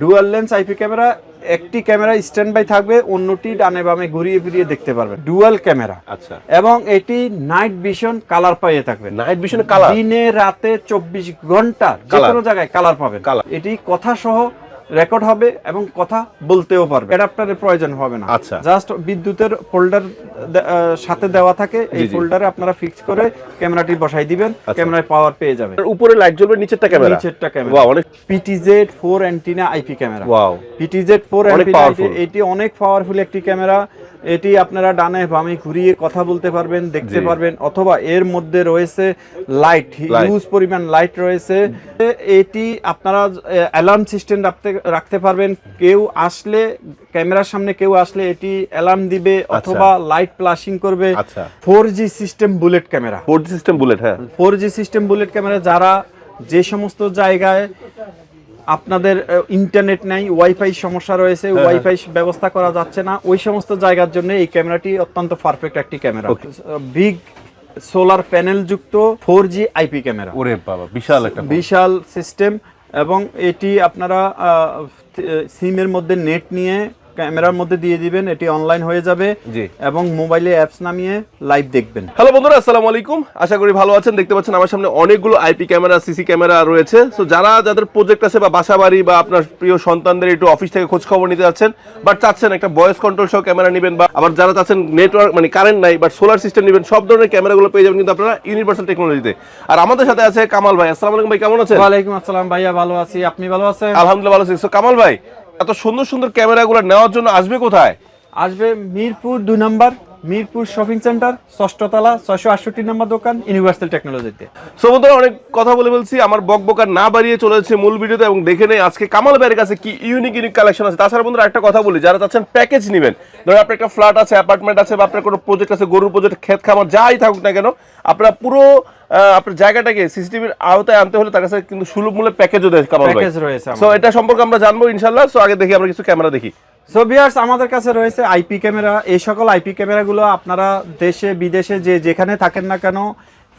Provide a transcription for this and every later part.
Dual lens IP camera একটি camera stand by থাকবে অন্যটি ডানে বামে ঘুরিয়ে ফিরিয়ে দেখতে পারবে ডুয়াল ক্যামেরা আচ্ছা। এবং এটি নাইট ভিশন কালার পাইয়ে থাকবে। নাইট ভিশন কালার দিনে রাতে চব্বিশ ঘণ্টা যে কোনো জায়গায় কালার পাবে এটি কথা সহ রেকর্ড হবে এবং কথা বলতেও পারবে। অ্যাডাপ্টারের প্রয়োজন হবে না। আচ্ছা। জাস্ট বিদ্যুতের ফোল্ডার সাথে দেওয়া থাকে। এই। ফোল্ডারে আপনারা ফিক্স করে ক্যামেরাটি বসাই দিবেন। আচ্ছা। ক্যামেরায় পাওয়ার পেয়ে যাবেন উপরে লাইট জ্বলবে নিচেরটা ক্যামেরা নিচেরটা ক্যামেরা ওয়াও অনেক PTZ four antenna IP camera wow PTZ four অনেক powerful। এটি অনেক পাওয়ারফুল একটি ক্যামেরা এটি আপনারা ডানে বামে ঘুরিয়ে কথা বলতে পারবেন দেখতে পারবেন অথবা এর মধ্যে রয়েছে লাইট। হিউজ পরিমাণ লাইট রয়েছে। এটি আপনারা অ্যালার্ম সিস্টেম রাখতে রাখতে পারবেন। কেউ আসলে ক্যামেরার সামনে কেউ আসলে এটি অ্যালার্ম দিবে অথবা লাইট ফ্লাশিং করবে। আচ্ছা। Four G system bullet camera four system bullet হ্যাঁ। Four G system bullet camera যারা যে সমস্ত জায়গায় আপনাদের ইন্টারনেট নাই ওয়াইফাই সমস্যা রয়েছে হ্যাঁ, ওয়াইফাই ব্যবস্থা করা যাচ্ছে না ওই সমস্ত জায়গার জন্য এই ক্যামেরাটি অত্যন্ত পারফেক্ট একটি ক্যামেরা বিগ সোলার প্যানেল যুক্ত ফোর জি আইপি ক্যামেরা ওরে বাবা বিশাল একটা বিশাল সিস্টেম এবং এটি আপনারা সিমের মধ্যে নেট নিয়ে ক্যামেরার মধ্যে দিয়ে দিবেন এটি অনলাইন হয়ে যাবে জি। এবং মোবাইলে অ্যাপস নামিয়ে লাইভ দেখবেন। হ্যালো বন্ধুরা আসসালামু আলাইকুম। আশা করি ভালো আছেন। দেখতে পাচ্ছেন আমার সামনে অনেকগুলো আইপি ক্যামেরা সিসি ক্যামেরা রয়েছে। সো যারা যাদের প্রজেক্ট আছে বা বাসা বাড়ি বা আপনার প্রিয় সন্তানদের একটু অফিস থেকে খোঁজ খবর নিতে যাচ্ছেন বাট চাচ্ছেন একটা ভয়েস কন্ট্রোল সহ ক্যামেরা নেবেন বা আবার যারা চাচ্ছেন নেটওয়ার্ক মানে কারেন্ট নাই বাট সোলার সিস্টেম নেবেন সব ধরনের ক্যামেরাগুলো পেয়ে যাবেন কিন্তু আপনারা ইউনিভার্সাল টেকনোলজিতে আর আমাদের সাথে আছে কামাল ভাই। আসসালামু আলাইকুম ভাই কেমন আছেন? ওয়ালাইকুম আসসালাম ভাইয়া ভালো আছি। আপনি ভালো আছেন? আলহামদুলিল্লাহ ভালো আছি। সো কামাল ভাই এত সুন্দর সুন্দর ক্যামেরাগুলো নেওয়ার জন্য আসবে কোথায়? আসবে মিরপুর দুই নম্বর মিরপুর শপিং সেন্টার ষষ্ঠতলা ছয়শো আটষট্টি নম্বর দোকান ইউনিভার্সাল টেকনোলজিতে সো বন্ধুরা অনেক কথা বলে বলছি আমার বক বকার না বাড়িয়ে চলে যাচ্ছে মূল ভিডিওতে এবং দেখে নেই আজকে কামাল ভাইয়ের কাছে কি ইউনিক ইউনিক কালেকশন আছে। তাছাড়া বন্ধুরা একটা কথা বলি যারা চাচ্ছেন প্যাকেজ নেবেন ধরুন আপনার একটা ফ্ল্যাট আছে অ্যাপার্টমেন্ট আছে বা আপনার কোনো প্রজেক্ট আছে গরুর প্রজেক্ট ক্ষেত খামার যাই থাকুক না কেন আপনারা পুরো আপনার জায়গাটাকে সিসিটিভির আওতায় আনতে হলে তার কাছে কিন্তু সুলভ মূল্যে প্যাকেজও দেয় কামাল ভাই। প্যাকেজ রয়েছে সো এটা সম্পর্কে আমরা জানব ইনশাল্লাহ সো আগে দেখি আমরা কিছু ক্যামেরা দেখি। সো বিয়ার্স আমাদের কাছে রয়েছে আইপি ক্যামেরা। এই সকল আইপি ক্যামেরাগুলো আপনারা দেশে বিদেশে যে যেখানে থাকেন না কেন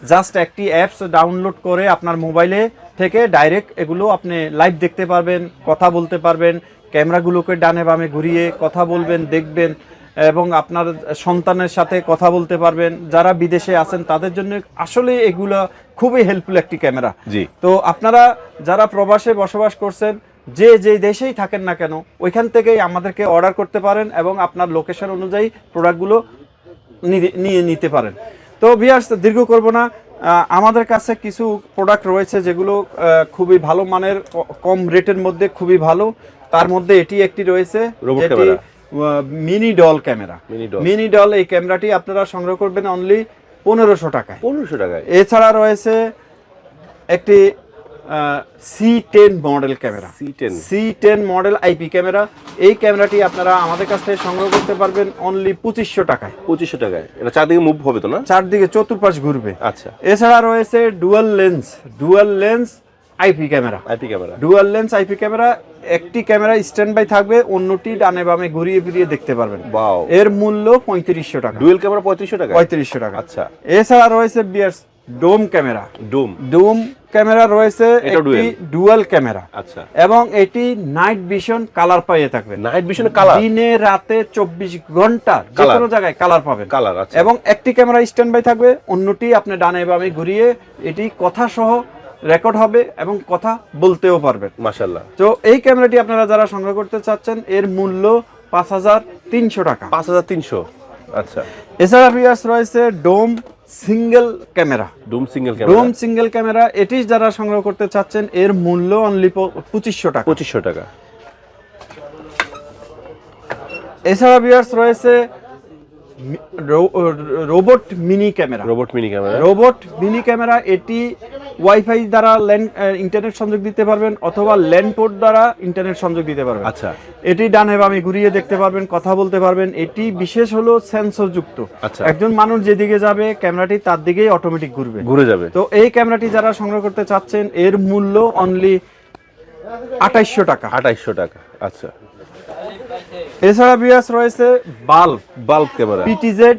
জাস্ট একটি অ্যাপস ডাউনলোড করে আপনার মোবাইলে থেকে ডাইরেক্ট এগুলো আপনি লাইভ দেখতে পারবেন কথা বলতে পারবেন ক্যামেরাগুলোকে ডানে বামে ঘুরিয়ে কথা বলবেন দেখবেন। এবং আপনার সন্তানের সাথে কথা বলতে পারবেন যারা বিদেশে আছেন তাদের জন্য আসলে এগুলো খুবই হেল্পফুল একটি ক্যামেরা জি। তো আপনারা যারা প্রবাসে বসবাস করছেন যে যে দেশেই থাকেন না কেন ওইখান থেকেই আমাদেরকে অর্ডার করতে পারেন এবং আপনার লোকেশন অনুযায়ী প্রোডাক্টগুলো নিয়ে নিতে পারেন। তো বিয়ার্স দীর্ঘ করব না। আমাদের কাছে কিছু প্রোডাক্ট রয়েছে যেগুলো খুবই ভালো মানের কম রেটের মধ্যে খুবই ভালো। তার মধ্যে এটি একটি রয়েছে। Mini doll camera. Mini doll এই ক্যামেরাটি আপনারা সংগ্রহ করবেন অনলি পনেরোশো টাকায়। পনেরোশো টাকায়। এছাড়া রয়েছে একটি C ten model camera C10 C ten model IP camera এই ক্যামেরাটি আপনারা আমাদের কাছ থেকে সংগ্রহ করতে পারবেন অনলি পঁচিশশো টাকায়। পঁচিশশো টাকায়। এটা চারদিকে মুভ হবে তো না? চারদিকে চতুর্পাশ ঘুরবে। আচ্ছা। এছাড়া রয়েছে dual lens dual lens IP camera IP camera dual lens IP camera একটি ক্যামেরা স্ট্যান্ড বাই থাকবে অন্যটি ডানে বামে ঘুরিয়ে ফিরিয়ে দেখতে পারবেন. এর মূল্য পঁয়ত্রিশশো টাকা। ডুয়েল ক্যামেরা পঁয়ত্রিশশো টাকা? পঁয়ত্রিশশো টাকা। আচ্ছা। এছাড়া রয়েছে বিয়ার্স ডোম ক্যামেরা ডুম ডুম ক্যামেরা রয়েছে এটা একটি ডুয়াল ক্যামেরা আচ্ছা। এবং এটি নাইট ভিশন কালার পাইয়ে থাকবে। নাইট ভিশন কালার দিনে রাতে চব্বিশ ঘণ্টা যে কোনো জায়গায় কালার পাবেন। কালার আচ্ছা। এবং একটি ক্যামেরা স্ট্যান্ড বাই থাকবে অন্যটি আপনি ডানে বামে ঘুরিয়ে এটি কথা সহ রেকর্ড হবে এবং কথা বলতেও পারবেন। মাশাল্লাহ তো এই ক্যামেরাটি আপনারা যারা সংগ্রহ করতে চাচ্ছেন এর মূল্য পাঁচ হাজার তিনশো টাকা। পাঁচ হাজার তিনশো। আচ্ছা। এছাড়া বিয়ার্স রয়েছে dome single camera dome single dome single camera এটি যারা সংগ্রহ করতে চাচ্ছেন এর মূল্য অনলি পঁচিশশো টাকা। পঁচিশশো টাকা। এছাড়া বিয়ার্স রয়েছে robot mini camera robot mini camera robot mini camera এটি ওয়াইফাই দ্বারা ল্যান্ড ইন্টারনেট সংযোগ দিতে পারবেন অথবা ল্যান্ড পোর্ট দ্বারা ইন্টারনেট সংযোগ দিতে পারবেন। আচ্ছা। এটি ডানে বামে ঘুরিয়ে দেখতে পারবেন কথা বলতে পারবেন। এটি বিশেষ হলো সেন্সর যুক্ত। আচ্ছা। একজন মানুষ যেদিকে যাবে ক্যামেরাটি তার দিকেই অটোমেটিক ঘুরবে। ঘুরে যাবে। তো এই ক্যামেরাটি যারা সংগ্রহ করতে চাচ্ছেন এর মূল্য অনলি আঠাইশশো টাকা। আঠাইশশো টাকা আচ্ছা। এছাড়া বিয়াস রয়েছে bulb bulb camera PTZ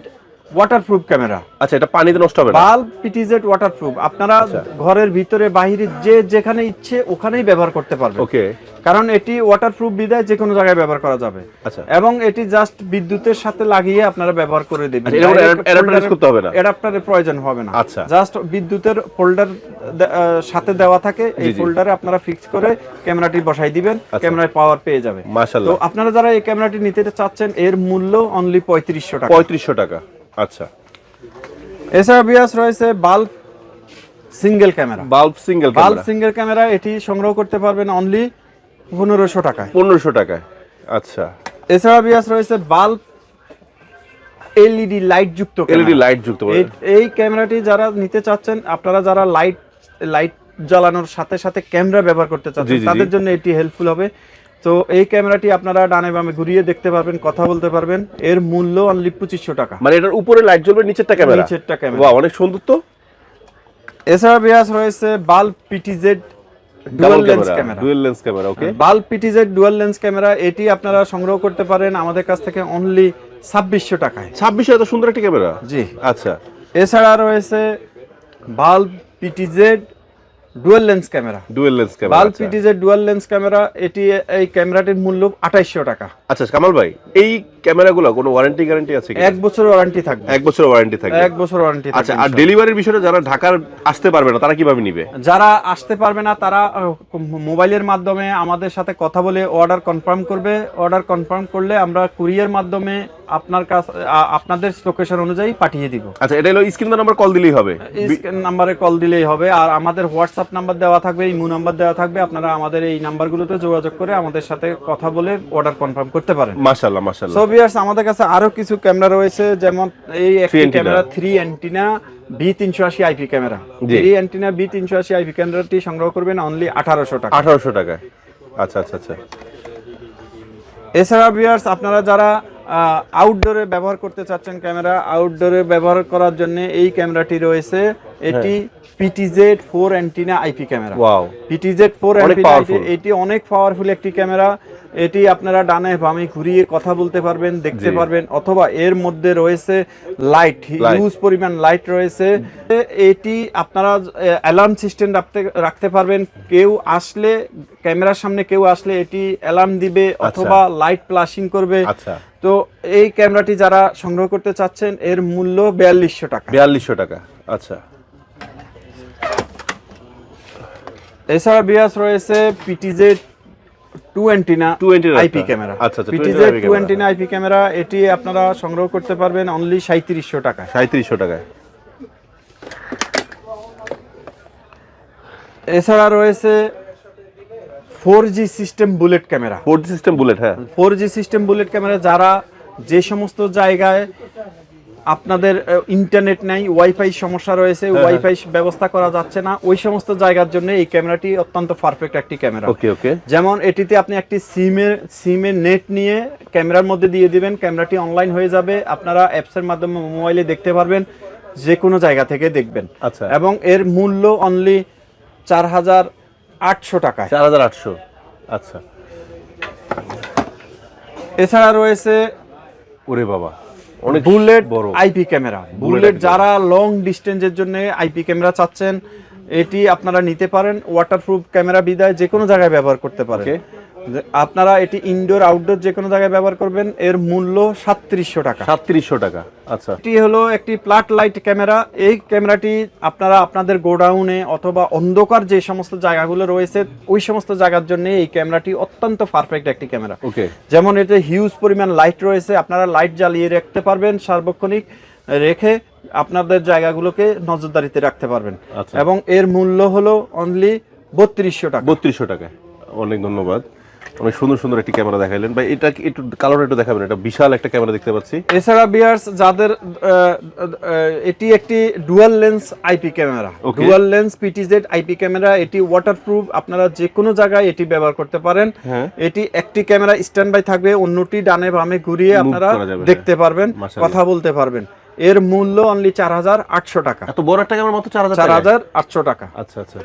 waterproof camera আচ্ছা এটা পানিতে নষ্ট হবে না? বাল্ব পিটিজেড ওয়াটারপ্রুফ আপনারা আচ্ছা। ঘরের ভিতরে বাহিরে যে যেখানে ইচ্ছে ওখানেই ব্যবহার করতে পারবেন। ওকে। কারণ এটি ওয়াটারপ্রুফ বিদায় যে কোনো জায়গায় ব্যবহার করা যাবে। আচ্ছা। এবং এটি জাস্ট বিদ্যুতের সাথে লাগিয়ে আপনারা ব্যবহার করে দেবেন। আচ্ছা, adapter use করতে হবে না? অ্যাডাপ্টারের প্রয়োজন হবে না। আচ্ছা। জাস্ট বিদ্যুতের ফোল্ডার সাথে দেওয়া থাকে এই। ফোল্ডারে আপনারা ফিক্স করে ক্যামেরাটি বসাই দিবেন আচ্ছা। ক্যামেরায় পাওয়ার পেয়ে যাবে। তো আপনারা যারা এই ক্যামেরাটি নিতে চাচ্ছেন এর মূল্য অনলি পঁয়ত্রিশশো টাকা। পঁয়ত্রিশশো টাকা। আচ্ছা। এছাড়া বিয়াস রয়েছে bulb single camera. Bulb single bulb single camera এটি সংগ্রহ করতে পারবেন অনলি পনেরোশো টাকায়। পনেরোশো টাকায়। আচ্ছা। এছাড়া বিয়াস রয়েছে বাল্ব এলইডি লাইট যুক্ত এলইডি লাইট যুক্ত এই- এই ক্যামেরাটি যারা নিতে চাচ্ছেন আপনারা যারা লাইট লাইট জ্বালানোর সাথে সাথে ক্যামেরা ব্যবহার করতে চাচ্ছেন। তাদের জন্য এটি হেল্পফুল হবে। তো এই ক্যামেরাটি আপনারা ডানে বামে ঘুরিয়ে দেখতে পারবেন কথা বলতে পারবেন। এর মূল্য অনলি পঁচিশশো টাকা। মানে এটার উপরে লাইট জ্বলবে নিচেরটা ক্যামেরা নিচেরটা ক্যামেরা। বাহ অনেক সুন্দর তো। এছাড়া বিয়াস রয়েছে bulb PTZ dual lens camera dual lens camera okay bulb PTZ dual lens camera এটি আপনারা সংগ্রহ করতে পারেন আমাদের কাছ থেকে অনলি ছাব্বিশশো টাকায়। ছাব্বিশে এত সুন্দর একটা ক্যামেরা জি। আচ্ছা। এছাড়া রয়েছে bulb PTZ dual lens camera dual lens camera bulb dual lens camera এটি এই ক্যামেরাটির মূল্য টাকা। আচ্ছা কামাল ভাই এই ক্যামেরাগুলো কোনো ওয়ারেন্টি গ্যারান্টি আছে কি এক বছর ওয়ারেন্টি থাকবে। এক বছর ওয়ারেন্টি থাকবে। এক বছর ওয়ারেন্টি আচ্ছা আর ডেলিভারির বিষয়টা যারা ঢাকার আসতে পারবে না তারা কীভাবে নিবে? যারা আসতে পারবে না তারা মোবাইলের মাধ্যমে আমাদের সাথে কথা বলে অর্ডার কনফার্ম করবে। অর্ডার কনফার্ম করলে আমরা কুরিয়ার মাধ্যমে আপনার কাছ আপনাদের লোকেশন অনুযায়ী পাঠিয়ে দিব। আচ্ছা এটা হলো স্ক্রিন নাম্বার কল দিলেই হবে। এই নাম্বারে কল দিলেই হবে। আর আমাদের হোয়াটসঅ্যাপ নাম্বার দেওয়া থাকবে ইমো নাম্বার দেওয়া থাকবে আপনারা আমাদের এই নাম্বারগুলোতে যোগাযোগ করে আমাদের সাথে কথা বলে অর্ডার কনফার্ম করতে পারেন। মাশাআল্লাহ মাশাআল্লাহ। সো ভিউয়ার্স আমাদের কাছে আরও কিছু ক্যামেরা রয়েছে যেমন এই একটি ক্যামেরা থ্রি অ্যান্টিনা বি তিনশো আশি IP camera. Three antenna B তিনশো আশি আইপি ক্যামেরাটি সংগ্রহ করবেন অনলি আঠারোশো টাকা। আঠারোশো টাকায়। আচ্ছা আচ্ছা আচ্ছা। এছাড়া ভিউয়ার্স আপনারা যারা আউটডোরে ব্যবহার করতে চাচ্ছেন ক্যামেরা আউটডোরে ব্যবহার করার জন্য এই ক্যামেরাটি রয়েছে। এটি PTZ four antenna IP camera. PTZ four এটি অনেক পাওয়ারফুল একটি ক্যামেরা। এটি আপনারা ডানে বামে ঘুরিয়ে কথা বলতে পারবেন দেখতে পারবেন অথবা এর মধ্যে রয়েছে লাইট। হিউজ পরিমাণ লাইট রয়েছে। এটি আপনারা অ্যালার্ম সিস্টেম রাখতে রাখতে পারবেন। কেউ আসলে ক্যামেরার সামনে কেউ আসলে এটি অ্যালার্ম দিবে অথবা লাইট ফ্লাশিং করবে। আচ্ছা। তো এই ক্যামেরাটি যারা সংগ্রহ করতে চাচ্ছেন এর মূল্য বিয়াল্লিশশো টাকা। বিয়াল্লিশশো টাকা। আচ্ছা। এছাড়া বিয়াস রয়েছে পিটিজেড টু অ্যান্টিনা 220 আইপি একটা। ক্যামেরা। আচ্ছা, আচ্ছা, 220 PTZ IP two antenna IP camera. এটি আপনারা সংগ্রহ করতে পারবেন অনলি সাঁত্রিশশো টাকা সাঁত্রিশশো টাকায়। এছাড়া রয়েছে four G system bullet camera four system bullet হ্যাঁ। Four G system bullet camera যারা যে সমস্ত জায়গায় আপনাদের ইন্টারনেট নাই ওয়াইফাই সমস্যা রয়েছে হ্যাঁ, ওয়াইফাই ব্যবস্থা করা যাচ্ছে না। ওই সমস্ত জায়গার জন্য এই ক্যামেরাটি অত্যন্ত পারফেক্ট একটি ক্যামেরা। ওকে ওকে যেমন এটিতে আপনি একটি সিমের সিমের নেট নিয়ে ক্যামেরার মধ্যে দিয়ে দিবেন ক্যামেরাটি অনলাইন হয়ে যাবে আপনারা অ্যাপসের মাধ্যমে মোবাইলে দেখতে পারবেন যে কোনো জায়গা থেকে দেখবেন। আচ্ছা। এবং এর মূল্য অনলি চার হাজার আটশো টাকায়। চার হাজার আটশো। আচ্ছা। এছাড়া রয়েছে ওরে বাবা। অনেক বুলেট বড়। আইপি ক্যামেরা বুলেট যারা লং ডিস্টেন্সের জন্য আইপি ক্যামেরা চাচ্ছেন এটি আপনারা নিতে পারেন। ওয়াটারপ্রুফ ক্যামেরা বিদায় যে কোনো জায়গায় ব্যবহার করতে পারেন। আপনারা এটি ইনডোর আউটডোর যে কোনো জায়গায় ব্যবহার করবেন এর মূল্য সাতত্রিশশো টাকা। সাতত্রিশশো টাকা আচ্ছা। এটি হলো একটি প্লাট লাইট ক্যামেরা এই ক্যামেরাটি আপনারা আপনাদের গোডাউনে অথবা অন্ধকার যে সমস্ত জায়গাগুলো রয়েছে ওই সমস্ত জায়গার জন্য এই ক্যামেরাটি অত্যন্ত পারফেক্ট একটি ক্যামেরা ওকে। যেমন এতে হিউজ পরিমাণ লাইট রয়েছে আপনারা লাইট জ্বালিয়ে রাখতে পারবেন সার্বক্ষণিক রেখে আপনাদের জায়গাগুলোকে নজরদারিতে রাখতে পারবেন। আচ্ছা। এবং এর মূল্য হলো অনলি বত্রিশশো টাকা। বত্রিশশো টাকা অনেক ধন্যবাদ। অনেক সুন্দর সুন্দর একটি ক্যামেরা দেখাইলেন। ভাই এটা একটু কালারটা একটু দেখাবেন এটা বিশাল একটা ক্যামেরা দেখতে পাচ্ছি। এছাড়া বিয়ার্স যাদের এটি একটি dual lens IP camera. Dual lens PTZ IP camera এটি ওয়াটারপ্রুফ আপনারা যে কোনো জায়গায় এটি ব্যবহার করতে পারেন। হ্যাঁ। এটি একটি ক্যামেরা স্ট্যান্ড বাই থাকবে অন্যটি ডানে বামে ঘুরিয়ে আপনারা দেখতে পারবেন কথা বলতে পারবেন। এর মূল্য অনলি চার হাজার আটশো টাকা। এত বড় একটা ক্যামেরা মাত্র চার হাজার চার হাজার আটশো টাকা। আচ্ছা আচ্ছা।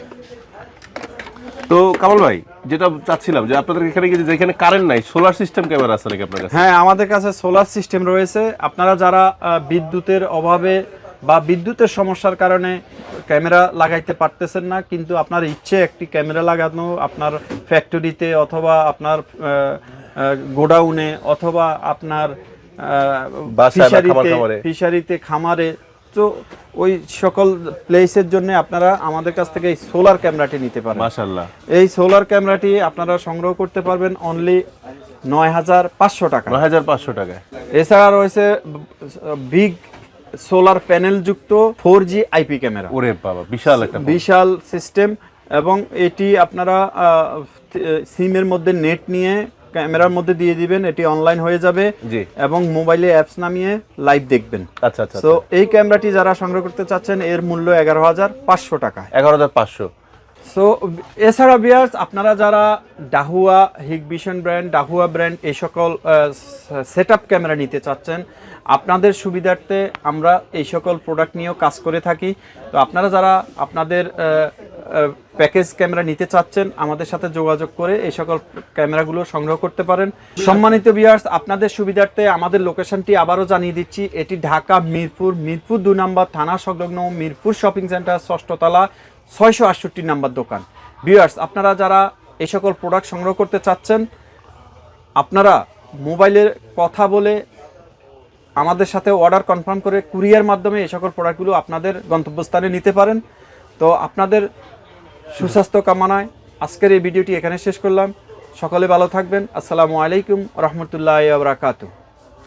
তো কামাল ভাই যেটা চাচ্ছিলাম যে আপনাদের এখানে যেখানে কারেন্ট নাই সোলার সিস্টেম ক্যামেরা আছে নাকি আপনার কাছে? হ্যাঁ আমাদের কাছে সোলার সিস্টেম রয়েছে। আপনারা যারা বিদ্যুতের অভাবে বা বিদ্যুতের সমস্যার কারণে ক্যামেরা লাগাইতে পারতেছেন না কিন্তু আপনার ইচ্ছে একটি ক্যামেরা লাগানো আপনার ফ্যাক্টরিতে অথবা আপনার গোডাউনে অথবা আপনার ফিশারিতে খামারে তো ওই সকল প্লেসের জন্য আপনারা আমাদের কাছ থেকে এই সোলার ক্যামেরাটি নিতে পারেন। মাশাল্লাহ এই সোলার ক্যামেরাটি আপনারা সংগ্রহ করতে পারবেন অনলি নয় হাজার পাঁচশো টাকা। নয় হাজার পাঁচশো টাকায়। এছাড়া রয়েছে বিগ সোলার প্যানেল যুক্ত ফোর জি আইপি ক্যামেরা ওরে বাবা বিশাল একটা বিশাল সিস্টেম এবং এটি আপনারা সিমের মধ্যে নেট নিয়ে ক্যামেরার মধ্যে দিয়ে দিবেন এটি অনলাইন হয়ে যাবে জি। এবং মোবাইলে অ্যাপস নামিয়ে লাইভ দেখবেন। আচ্ছা আচ্ছা তো এই ক্যামেরাটি যারা সংগ্রহ করতে চাচ্ছেন এর মূল্য এগারো হাজার পাঁচশো টাকা। এগারো হাজার পাঁচশো। সো এছাড়া বিয়ার্স আপনারা যারা Dahua Hikvision brand Dahua brand এই সকল সেট আপ ক্যামেরা নিতে চাচ্ছেন আপনাদের সুবিধার্থে আমরা এই সকল প্রোডাক্ট নিয়েও কাজ করে থাকি। তো আপনারা যারা আপনাদের প্যাকেজ ক্যামেরা নিতে চাচ্ছেন, আমাদের সাথে যোগাযোগ করে এই সকল ক্যামেরাগুলো সংগ্রহ করতে পারেন। সম্মানিত বিয়ার্স আপনাদের সুবিধার্থে আমাদের লোকেশনটি আবারও জানিয়ে দিচ্ছি। এটি ঢাকা, মিরপুর মিরপুর দু নম্বর থানা সংলগ্ন মিরপুর শপিং সেন্টার ষষ্ঠতলা ছয়শো আটষট্টি নাম্বার দোকান। ভিউয়ার্স আপনারা যারা এই সকল প্রোডাক্ট সংগ্রহ করতে চাচ্ছেন, আপনারা মোবাইলের কথা বলে আমাদের সাথে অর্ডার কনফার্ম করে কুরিয়ার মাধ্যমে এই সকল প্রোডাক্টগুলো আপনাদের গন্তব্যস্থানে নিতে পারেন। তো আপনাদের সুস্বাস্থ্য কামনায় আজকের এই ভিডিওটি এখানে শেষ করলাম। সকলে ভালো থাকবেন। আসসালামু আলাইকুম রহমতুল্লাহ বারাকাতু